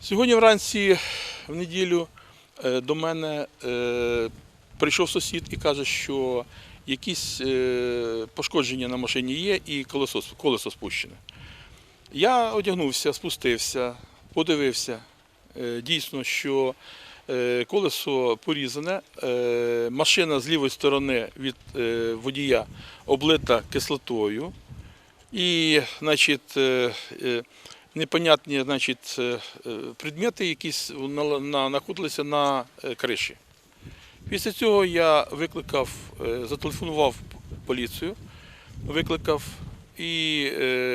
Сьогодні вранці в неділю е, до мене е, прийшов сусід і каже, що якісь е, пошкодження на машині є і колесо, колесо спущене. Я одягнувся, спустився, подивився. Дійсно, що колесо порізане, машина з лівої сторони від водія облита кислотою. І, значить, непонятні значить, е, е, предмети на- знаходилися на е, криші. Після цього я викликав, зателефонував поліцію, викликав і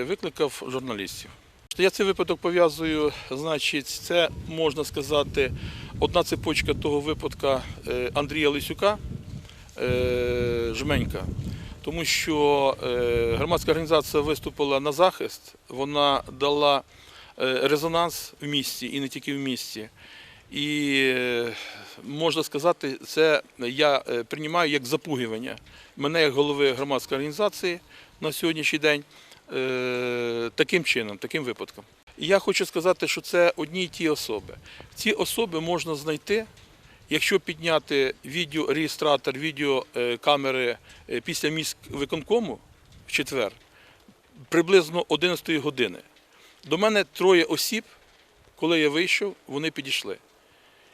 викликав журналістів. Я цей випадок пов'язую, значить, це можна сказати, одна цепочка того випадка Андрія Лисюка, Жменька. Тому що е, громадська організація виступила на захист, вона дала е, резонанс в місті і не тільки в місті. І е, можна сказати, це я приймаю як запугування мене як голови громадської організації на сьогоднішній день таким чином, таким випадком. І я хочу сказати, що це одні й ті особи. Ці особи можна знайти, якщо підняти відеореєстратор, відеокамери е, після міськвиконкому в четвер, приблизно 11 години. До мене троє осіб, коли я вийшов, вони підійшли.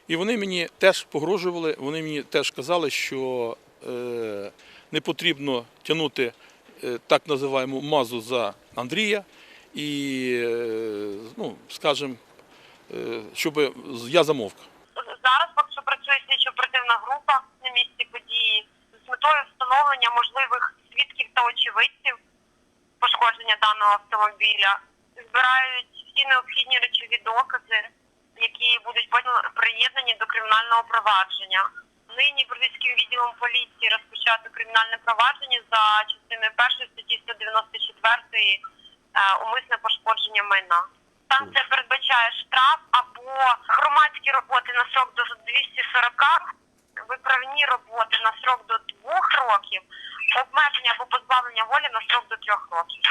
І вони мені теж погрожували, вони мені теж казали, що е, не потрібно тягнути е, так називаємо мазу за Андрія, і, е, ну, скажімо, е, щоб я замовк. Метою встановлення можливих свідків та очевидців пошкодження даного автомобіля. Збирають всі необхідні речові докази, які будуть потім приєднані до кримінального провадження. Нині Бродівським відділом поліції розпочато кримінальне провадження за частиною першої статті 194 е, умисне пошкодження майна. Там це передбачає штраф або громадські роботи на срок до 240, виправні роботи на срок до двох років, обмеження або позбавлення волі на срок до трьох років.